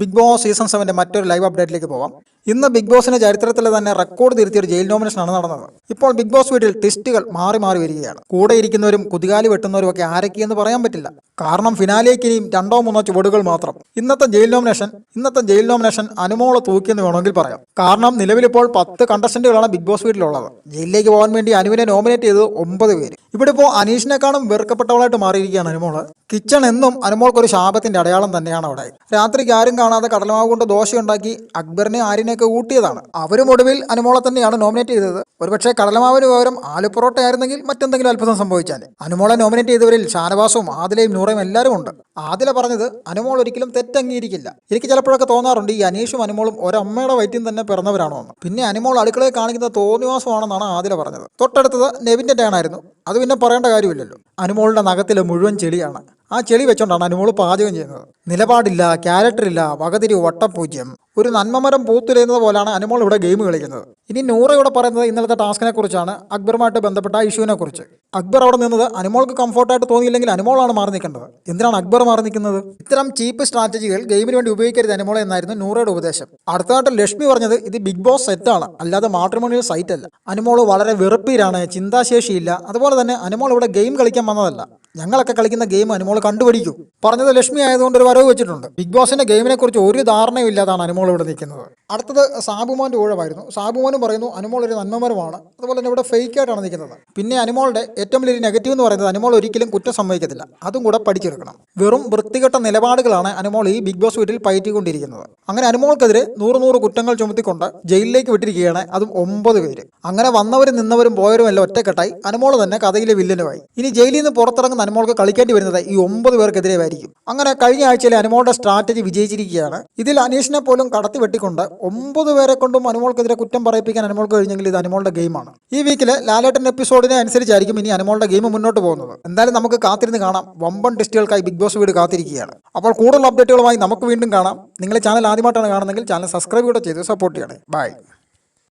Big boss season സെവന്റെ മറ്റൊരു live അപ്ഡേറ്റിലേക്ക് പോവാം. ഇന്ന് ബിഗ് ബോസിന്റെ ചരിത്രത്തിൽ തന്നെ റെക്കോർഡ് തിരുത്തിയ ഒരു ജയിൽ നോമിനേഷനാണ് നടന്നത്. ഇപ്പോൾ ബിഗ് ബോസ് വീട്ടിൽ ട്വിസ്റ്റുകൾ മാറി മാറി വരികയാണ്. കൂടെ ഇരിക്കുന്നവരും കുതികാലി വെട്ടുന്നവരും ഒക്കെ ആരൊക്കെയെന്ന് പറയാൻ പറ്റില്ല. കാരണം ഫിനാലേക്ക് ഇനിയും രണ്ടോ മൂന്നോ ചുവടുകൾ മാത്രം. ഇന്നത്തെ ജയിൽ നോമിനേഷൻ ഇന്നത്തെ ജയിൽ നോമിനേഷൻ അനുമോളെ തൂക്കിയെന്ന് വേണമെങ്കിൽ പറയാം. കാരണം നിലവിലിപ്പോൾ പത്ത് കണ്ടസ്റ്റന്റുകളാണ് ബിഗ് ബോസ് വീട്ടിലുള്ളത്. ജയിലിലേക്ക് പോകാൻ വേണ്ടി അനുവിനെ നോമിനേറ്റ് ചെയ്തത് ഒമ്പത് പേര്. ഇവിടെ ഇപ്പോൾ അനീഷിനെക്കാളും വെറുക്കപ്പെട്ടവളായിട്ട് മാറിയിരിക്കുകയാണ് അനുമോൾ. കിച്ചൺ എന്നും അനുമോൾക്കൊരു ശാപത്തിന്റെ അടയാളം തന്നെയാണ് അവിടെ. രാത്രിക്ക് ആരും കാണാതെ കടലമാവ് കൊണ്ട് ദോശയുണ്ടാക്കി അക്ബറിനെ ആര്യനെയൊക്കെ ഊട്ടിയതാണ്. അവരും ഒടുവിൽ അനുമോളെ തന്നെയാണ് നോമിനേറ്റ് ചെയ്തത്. ഒരുപക്ഷെ കടലമാവിന് പകരം ആലുപൊറോട്ട ആയിരുന്നെങ്കിൽ മറ്റെന്തെങ്കിലും അത്ഭുതം സംഭവിച്ചാൽ. അനുമോളെ നോമിനേറ്റ് ചെയ്തവരിൽ ഷാനവാസും ആദിലയും നൂറയും എല്ലാവരും ഉണ്ട്. ആദില പറഞ്ഞത് അനുമോൾ ഒരിക്കലും തെറ്റംഗീകരിക്കില്ല. എനിക്ക് ചിലപ്പോഴൊക്കെ തോന്നാറുണ്ട് ഈ അനീഷും അനുമോളും ഒരമ്മയുടെ വയറ്റിൽ തന്നെ പിറന്നവരാണോ എന്ന് പിന്നെ അനുമോൾ അടുക്കളയിൽ കാണിക്കുന്ന തോന്നിവാസമാണെന്നാണ് ആദില പറഞ്ഞത്. തൊട്ടടുത്തത് നെവിന്റെ ടേൺ ആയിരുന്നു അത് പിന്നെ പറയേണ്ട കാര്യമില്ലല്ലോ. അനുമോളുടെ നഖത്തിലെ മുഴുവൻ ചെളിയാണ്. ആ ചെളി വെച്ചോണ്ടാണ് അനുമോൾ പാചകം ചെയ്യുന്നത്. നിലപാടില്ല ക്യാരക്ടർ ക്യാരക്ടറില്ല വകതിരി വട്ടപ്പൂജ്യം ഒരു നന്മമരം പൂത്തുലയുന്നത് പോലാണ് അനുമോൾ ഇവിടെ ഗെയിം കളിക്കുന്നത്. ഇനി നൂറ ഇവിടെ പറയുന്നത് ഇന്നലത്തെ ടാസ്കിനെ കുറിച്ചാണ് അക്ബറുമായിട്ട് ബന്ധപ്പെട്ട ഇഷ്യൂവിനെ കുറിച്ച്. അക്ബർ അവിടെ നിന്നത് അനുമോൾക്ക് കംഫർട്ടായിട്ട് തോന്നിയില്ലെങ്കിൽ അനുമോളാണ് മാറി നിൽക്കേണ്ടത്. എന്തിനാണ് അക്ബർ മാറി നിൽക്കുന്നത്? ഇത്തരം ചീപ്പ് സ്ട്രാറ്റജികൾ ഗെയിമിന് വേണ്ടി ഉപയോഗിക്കരുത് അനുമോളെ എന്നായിരുന്നു നൂറയുടെ ഉപദേശം. അടുത്തതായിട്ട് ലക്ഷ്മി പറഞ്ഞത് ഇത് ബിഗ് ബോസ് സെറ്റാണ് അല്ലാതെ മാട്രിമോണിയൽ സൈറ്റ് അല്ല. അനുമോൾ വളരെ വെറുപ്പീരാണ് ചിന്താശേഷിയില്ല. അതുപോലെ തന്നെ അനുമോൾ ഇവിടെ ഗെയിം കളിക്കാൻ വന്നതല്ല. ഞങ്ങളൊക്കെ കളിക്കുന്ന ഗെയിം അനുമോൾ കണ്ടുപിടിക്കൂ. പറഞ്ഞത് ലക്ഷ്മി ആയതുകൊണ്ട് ഒരു വരവ് വെച്ചിട്ടുണ്ട്. ബിഗ് ബോസിന്റെ ഗെയിമിനെ കുറിച്ച് ഒരു ധാരണയും ഇല്ലാതാണ് അനുമോൾ ഇവിടെ നിൽക്കുന്നത്. അടുത്തത് സാബുമോന്റെ ഊഴമായിരുന്നു. സാബുമോനും പറയുന്നു അനുമോൾ ഒരു നന്മമരമാണ്. അതുപോലെ തന്നെ ഇവിടെ ഫേക്ക് ആയിട്ടാണ് നിൽക്കുന്നത്. പിന്നെ അനുമോളുടെ ഏറ്റവും വലിയൊരു നെഗറ്റീവ് എന്ന് പറയുന്നത് അനുമോൾ ഒരിക്കലും കുറ്റം സംഭവിക്കത്തില്ല അതും കൂടെ പഠിച്ചെടുക്കണം. വെറും വൃത്തികെട്ട നിലപാടുകളാണ് അനുമോൾ ഈ ബിഗ് ബോസ് വീട്ടിൽ പയറ്റിക്കൊണ്ടിരിക്കുന്നത്. അങ്ങനെ അനുമോൾക്കെതിരെ നൂറ് നൂറ് കുറ്റങ്ങൾ ചുമത്തിക്കൊണ്ട് ജയിലിലേക്ക് വിട്ടിരിക്കുകയാണ് അതും ഒമ്പത് പേര്. അങ്ങനെ വന്നവരും നിന്നവരും പോയവരും എല്ലാം ഒറ്റക്കെട്ടായി അനുമോൾ തന്നെ കഥയിലെ വില്ലനുമായി. ഇനി ജയിലിൽ നിന്ന് പുറത്തിറങ്ങുന്ന അനുമോൾക്ക് കളിക്കേണ്ടി വരുന്നത് ഈ ഒമ്പത് പേർക്കെതിരെ ആയിരിക്കും അങ്ങനെ കഴിഞ്ഞ ആഴ്ചയിലെ അനുമോളുടെ സ്ട്രാറ്റജി വിജയിച്ചിരിക്കുകയാണ്. ഇതിൽ അനീഷിനെ പോലും കടത്തി വെട്ടിക്കൊണ്ട് ഒമ്പത് പേരെ കൊണ്ടും അനുമോൾക്കെതിരെ കുറ്റം പറയിപ്പിക്കാൻ അനുമോൾക്ക് കഴിഞ്ഞെങ്കിൽ ഇത് അനുമോളുടെ ഗെയിമാണ്. ഈ വീക്കിലെ ലാലേട്ടൻ എപ്പിസോഡിനെ അനുസരിച്ചായിരിക്കും ഇനി അനുമോളുടെ ഗെയിം മുന്നോട്ട് പോകുന്നത്. എന്തായാലും നമുക്ക് കാത്തിരുന്ന് കാണാം. വമ്പൻ ടെസ്റ്റുകൾക്കായി ബിഗ് ബോസ് വീട് കാത്തിരിക്കുകയാണ്. അപ്പോൾ കൂടുതൽ അപ്ഡേറ്റുകളുമായി നമുക്ക് വീണ്ടും കാണാം. നിങ്ങളെ ചാനൽ ആദ്യമായിട്ടാണ് കാണുന്നതെങ്കിൽ ചാനൽ സബ്സ്ക്രൈബ് കൂടെ ചെയ്ത് സപ്പോർട്ട് ചെയ്യണേ. ബൈ